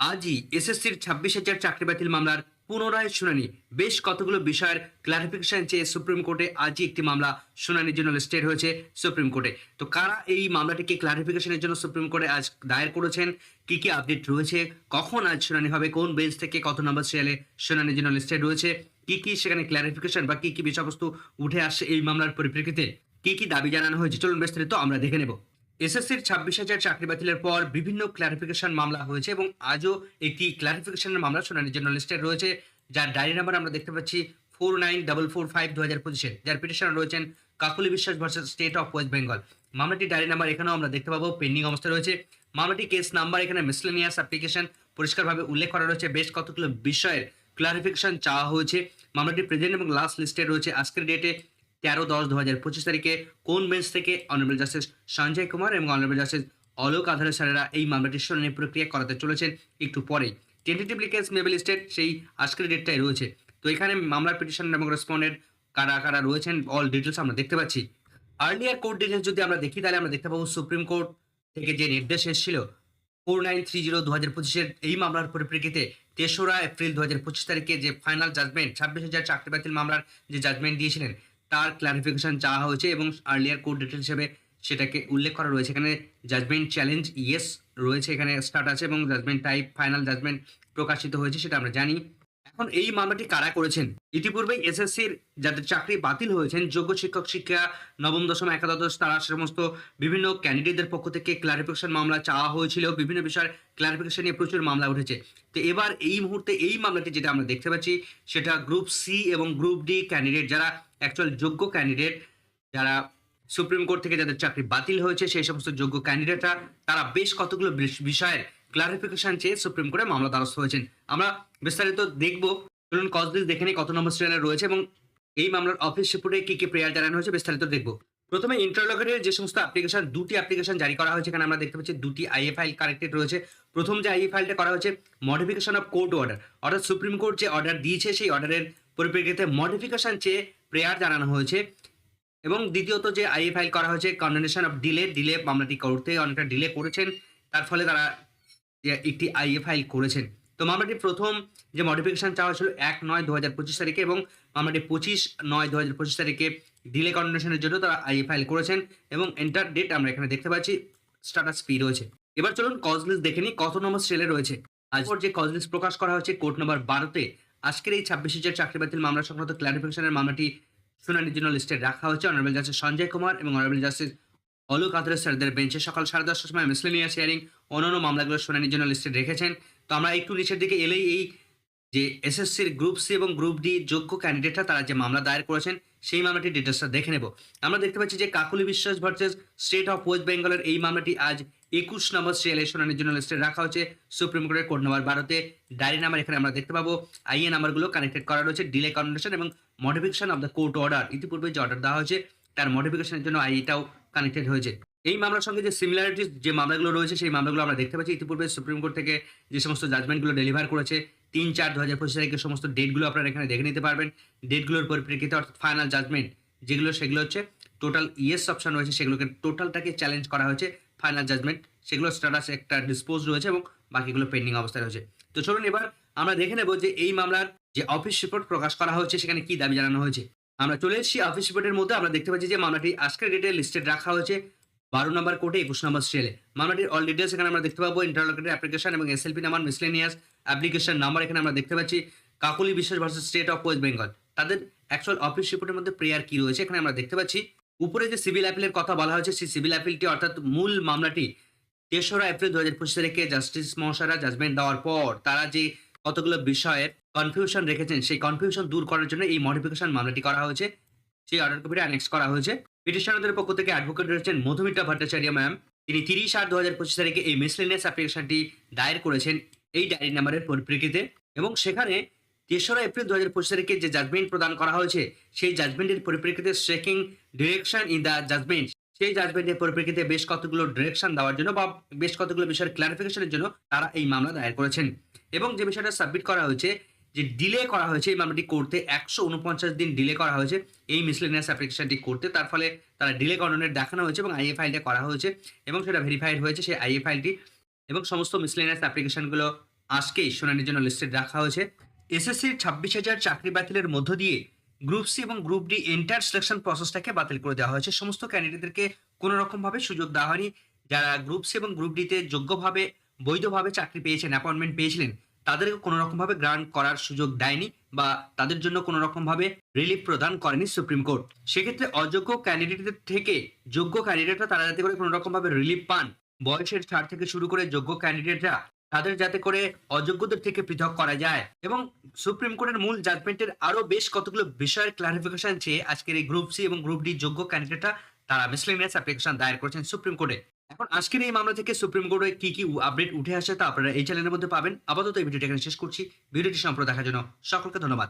আজই এসএসসির ছাব্বিশ হাজার চাকরি বাতিল মামলার পুনরায় শুনানি। বেশ কতগুলো বিষয়ের ক্লারিফিকেশন চেয়ে সুপ্রিম কোর্টে আজই একটি মামলা শুনানির জন্য লিস্টেড হয়েছে সুপ্রিম কোর্টে তো কারা এই মামলাটিকে ক্লারিফিকেশনের জন্য সুপ্রিম কোর্টে আজ দায়ের করেছেন? কি কি আপডেট রয়েছে? কখন আজ শুনানি হবে? কোন বেঞ্চ থেকে কত নম্বর সিরিয়ালে শুনানির জন্য লিস্টেড রয়েছে? কি কি সেখানে ক্লারিফিকেশন বা কি কি বিষয়বস্তু উঠে আসছে এই মামলার পরিপ্রেক্ষিতে? কি কি দাবি জানানো হয়েছে? চলুন বিস্তারিত আমরা দেখে নেব। এসএসসির ছাব্বিশ হাজার চাকরি বাতিলের পর বিভিন্ন ক্লারিফিকেশন মামলা হয়েছে এবং আজও একটি ক্লারিফিকেশনের মামলা শুনানির জন্য লিস্টেড রয়েছে, যার ডায়েরি নাম্বার আমরা দেখতে পাচ্ছি four nine double four five দু হাজার পঁচিশে যার পিটিশন রয়েছেন Kakuli Biswas versus state of West Bengal মামলাটি ডায়েরি নাম্বার এখানেও আমরা দেখতে পাবো পেন্ডিং অবস্থায় রয়েছে। মামলাটি কেস নাম্বার এখানে মিসলেনিয়াস অ্যাপ্লিকেশন পরিষ্কারভাবে উল্লেখ করা রয়েছে, বেশ কতগুলো বিষয়ের ক্লারিফিকেশন চাওয়া হয়েছে। মামলাটি প্রেজেন্ট এবং লাস্ট লিস্টে রয়েছে। আজকের ডেটে তেরো দশ দু হাজার পঁচিশ তারিখে কোন বেঞ্চ থেকে অনারেবল জাস্টিস সঞ্জয় কুমার এবং অনারেবল জাস্টিস অলোক আধারে স্যারেরা এই মামলাটির শুনানি প্রক্রিয়া করাতে চলেছেন একটু পরেই। টেন্টেটিভলি কেস মেবল স্টেট সেই আজকের ডেটটাই রয়েছে। তো এখানে মামলার পিটিশন এবং রেসপন্ডেন্ট কারা কারা রয়েছেন অল ডিটেলস আমরা দেখতে পাচ্ছি। আর্লিয়ার কোর্ট ডিটেলস যদি আমরা দেখি, তাহলে আমরা দেখতে পাবো সুপ্রিম কোর্ট থেকে যে নির্দেশ এসেছিল ফোর নাইন থ্রি জিরো দু হাজার পঁচিশের এই মামলার পরিপ্রেক্ষিতে তেসরা এপ্রিল দু হাজার পঁচিশ তারিখে যে ফাইনাল জাজমেন্ট ছাব্বিশ হাজার চাকরি বাতিল মামলার যে জাজমেন্ট দিয়েছিলেন তার ক্লারিফিকেশন চাওয়া হয়েছে এবং আর্লিয়ার কোর্ট ডিটেল হিসেবে সেটাকে উল্লেখ করা রয়েছে। এখানে জাজমেন্ট চ্যালেঞ্জ ইয়েস রয়েছে, এখানে স্টার্ট আছে এবং জাজমেন্ট টাইপ ফাইনাল জাজমেন্ট প্রকাশিত হয়েছে, সেটা আমরা জানি। এখন এই মামলাটি কারা করেছেন? ইতিপূর্বে এসএসসির যাদের চাকরি বাতিল হয়েছেন, যোগ্য শিক্ষক শিক্ষা নবম, দশম, একাদশ, তারা সমস্ত বিভিন্ন ক্যান্ডিডেটদের পক্ষ থেকে ক্লারিফিকেশন মামলা চাওয়া হয়েছিল। বিভিন্ন বিষয়ের ক্লারিফিকেশন নিয়ে প্রচুর মামলা উঠেছে। তো এবার এই মুহূর্তে এই মামলাটি যেটা আমরা দেখতে পাচ্ছি, সেটা গ্রুপ সি এবং গ্রুপ ডি ক্যান্ডিডেট যারা অ্যাকচুয়াল যোগ্য ক্যান্ডিডেট যারা সুপ্রিম কোর্ট থেকে যাদের চাকরি বাতিল হয়েছে, সেই সমস্ত যোগ্য ক্যান্ডিডেটরা তারা বেশ কতগুলো বিষ- বিষয়ের ক্লারিফিকেশন চেয়ে সুপ্রিম কোর্টে মামলা দ্বারস্থ হয়েছেন। আমরা বিস্তারিত দেখব। চলুন কজদিস দেখে নিই কত নম্বর সিরিয়ালে রয়েছে এবং এই মামলার অফিস রিপোর্টে কি কি প্রেয়ার জানানো হয়েছে বিস্তারিত দেখব। প্রথমে ইন্টারলকেটের যে সমস্ত অ্যাপ্লিকেশন দুটি অ্যাপ্লিকেশন জারি করা হয়েছে এখানে আমরা দেখতে পাচ্ছি, দুটি আইএ ফাইল কারেক্টেড রয়েছে। প্রথম যে আইএ ফাইলটা করা হয়েছে মডিফিকেশন অফ কোর্ট অর্ডার অর্থাৎ সুপ্রিম কোর্ট যে অর্ডার দিয়েছে, সেই অর্ডারের পরিপ্রেক্ষিতে মডিফিকেশন চেয়ে প্রেয়ার জানানো হয়েছে। এবং দ্বিতীয়ত যে আইএ ফাইল করা হয়েছে কন্ডেনেশন অফ ডিলে ডিলে মামলাটি করতে অনেকটা ডিলে করেছেন। তার ফলে তারা একটি আইএ ফাইল করেছেন। তো মামলাটি প্রথম যে মডিফিকেশন চাওয়া ছিল এক নয় দু হাজার পঁচিশ তারিখে এবং মামলাটি পঁচিশ নয় দু হাজার পঁচিশ তারিখে ডিলে কন্ডিশনের জন্য তারা আইএ ফাইল করেছেন এবং এন্টার ডেট আমরা এখানে দেখতে পাচ্ছি স্টাটাস পি রয়েছে। এবার চলুন কজ দেখে নিই, কত নম্বর সেলে রয়েছে। আজ যে কজ প্রকাশ করা হয়েছে কোর্ট নম্বর বারোতে, আজকের এই ছাব্বিশ হাজার চাকরি বাতিল মামলা সংক্রান্ত ক্লারিফিকেশনের মামলাটি শুনানির জন্য লিস্টে রাখা হয়েছে। অনারেবল জাস্টিস সঞ্জয় কুমার এবং অনারেবল জাস্টিস অলোক আদরে স্যারদের বেঞ্চে সকাল সাড়ে দশটার সময় মিসলেনিয়াস হিয়ারিং অন্যান্য মামলাগুলো শুনানির জন্য লিস্টে রেখেছেন। তো আমরা একটু নিচের দিকে এলেই এই যে এসএসসির গ্রুপ সি এবং গ্রুপ ডি যোগ্য ক্যান্ডিডেটরা তারা যে মামলা দায়ের করেছেন, সেই মামলাটির ডিটেলসটা দেখে নেব। আমরা দেখতে পাচ্ছি যে Kakuli Biswas versus state of West বেঙ্গলের এই মামলাটি আজ একুশ নম্বর সিরিয়ালে শুনানির জন্য লিস্টে রাখা হয়েছে। সুপ্রিম কোর্টের কোর্ট নম্বর বারোতে ডায়েরি নাম্বার এখানে আমরা দেখতে পাবো। আইএ নাম্বারগুলো কানেক্টেড করা রয়েছে, ডিলে কন্ডিশন এবং modification of the court order ইতিপূর্বে যে অর্ডার দেওয়া হয়েছে, তার মডিফিকেশনের জন্য আইএটাও কানেক্টেড হয়েছে এই মামলার সঙ্গে যে সিমিলারিটিস যে মামলাগুলো রয়েছে, সেই মামলাগুলো আমরা দেখতে পাচ্ছি। ইতিপূর্বে সুপ্রিম কোর্ট থেকে যে সমস্ত জাজমেন্টগুলো ডেলিভার করেছে, তিন চার দু হাজার পঁচিশ তারিখের সমস্ত ডেটগুলো আপনারা এখানে দেখে নিতে পারবেন। ডেটগুলোর পরিপ্রেক্ষিতে, অর্থাৎ ফাইনাল জাজমেন্ট যেগুলো, সেগুলো হচ্ছে টোটাল ইয়েস অপশন রয়েছে, সেগুলোকে টোটালটাকে চ্যালেঞ্জ করা হয়েছে। ফাইনাল জাজমেন্ট সেগুলো স্ট্যাটাস একটা ডিসপোজ রয়েছে এবং বাকিগুলো পেন্ডিং অবস্থায় রয়েছে। তো চলুন এবার আমরা দেখে নেব যে এই মামলার যে অফিস রিপোর্ট প্রকাশ করা হয়েছে, সেখানে কি দাবি জানানো হয়েছে। আমরা চলে এসেছি অফিস রিপোর্টের মধ্যে। আমরা দেখতে পাচ্ছি যে মামলাটি আজকের ডেটে লিস্টেড রাখা হয়েছে বারো নম্বর কোর্টে একুশ নম্বর স্টেলে মামলাটির অল ডিটেলস এখানে আমরা দেখতে পাবো ইন্টারলকেটের অ্যাপ্লিকেশন এবং SLP number miscellaneous application number এখানে আমরা দেখতে পাচ্ছি। Kakuli Biswas versus state of West Bengal তাদের অ্যাকচুয়াল অফিস রিপোর্টের মধ্যে প্রেয়ার কি রয়েছে এখানে আমরা দেখতে পাচ্ছি। উপরে যে সিভিল অ্যাপিলের কথা বলা হয়েছে, সেই সিভিল অ্যাপিলটি অর্থাৎ মূল মামলাটি তেসরা এপ্রিল দু হাজার পঁচিশ তারিখে জাস্টিস মহাশয়রা জাজমেন্ট দেওয়ার পর তারা যে কতগুলো বিষয়ের কনফিউশন রেখেছেন, সেই কনফিউশন দূর করার জন্য এই মডিফিকেশন মামলাটি করা হয়েছে। সেই অর্ডার কপিটা অ্যানেক্স করা হয়েছে। পিটিশনারদের পক্ষ থেকে অ্যাডভোকেট রয়েছেন মধুমিতা ভট্টাচার্য ম্যাম তিনি তিরিশ আট দু হাজার পঁচিশ তারিখে এই মিসলেনিয়াস অ্যাপ্লিকেশনটি দায়ের করেছেন এই ডায়েরি নাম্বারের পরিপ্রেক্ষিতে। এবং সেখানে তেসরা এপ্রিল দু হাজার পঁচিশ তারিখে যে জাজমেন্ট প্রদান করা হয়েছে, সেই জাজমেন্টের পরিপ্রেক্ষিতে seeking direction in the judgment সেই জাজমেন্টের পরিপ্রেক্ষিতে বেশ কতগুলো ডিরেকশন দেওয়ার জন্য বা বেশ কতগুলো বিষয়ের ক্লারিফিকেশনের জন্য তারা এই মামলা দায়ের করেছেন। এবং যে বিষয়টা সাবমিট করা হয়েছে, যে ডিলে করা হয়েছে, এই মামলাটি করতে একশো উনপঞ্চাশ দিন ডিলে করা হয়েছে, এই মিসলেনিয়াস অ্যাপ্লিকেশনটি করতে। তার ফলে তারা ডিলে কর্ডনের দেখানো হয়েছে এবং আইএ ফাইলটা করা হয়েছে এবং সেটা ভেরিফাইড হয়েছে সেই আইএ ফাইলটি এবং সমস্ত মিসলেনিয়াস অ্যাপ্লিকেশনগুলো আজকেই শুনানির জন্য লিস্টেড রাখা হয়েছে। এসএসসির ছাব্বিশ হাজার চাকরি বাতিলের মধ্য দিয়ে গ্রুপ সি এবং গ্রুপ ডি এন্টার সিলেকশন প্রসেসটাকে বাতিল করে দেওয়া হয়েছে। সমস্ত ক্যান্ডিডেটদেরকে কোনো রকমভাবে সুযোগ দেওয়া হয়নি। যারা গ্রুপ সি এবং গ্রুপ ডিতে যোগ্যভাবে, বৈধভাবে চাকরি পেয়েছেন অ্যাপয়েন্টমেন্ট পেয়েছিলেন, তাদেরকে কোনো রকমভাবে গ্রান্ট করার সুযোগ দেয়নি বা তাদের জন্য কোনো রকমভাবে রিলিফ প্রদান করেনি সুপ্রিম কোর্ট। সেক্ষেত্রে অযোগ্য ক্যান্ডিডেটদের থেকে যোগ্য ক্যান্ডিডেটরা তারা যাতে করে কোনো রকমভাবে রিলিফ পান। বয়সের ছাড় থেকে শুরু করে যোগ্য ক্যান্ডিডেটরা তাদের যাতে করে অযোগ্যদের থেকে পৃথক করা যায়। এবং সুপ্রিম কোর্টের মূল জাজমেন্টের আরও বেশ কতগুলো বিষয়ের ক্লারিফিকেশন চেয়ে আজকের এই গ্রুপ সি এবং গ্রুপ ডি যোগ্য ক্যান্ডিডেটরা তারা মিসলেনিয়াস অ্যাপ্লিকেশন দায়ের করেছেন সুপ্রিম কোর্টে। এখন আজকের এই মামলা থেকে সুপ্রিম কোর্টে কি কি আপডেট উঠে আসে তা আপনারা এই চ্যানেলের মধ্যে পাবেন। আপাতত এই ভিডিওটা এখানে শেষ করছি। ভিডিওটি সম্পূর্ণ দেখার জন্য সকলকে ধন্যবাদ।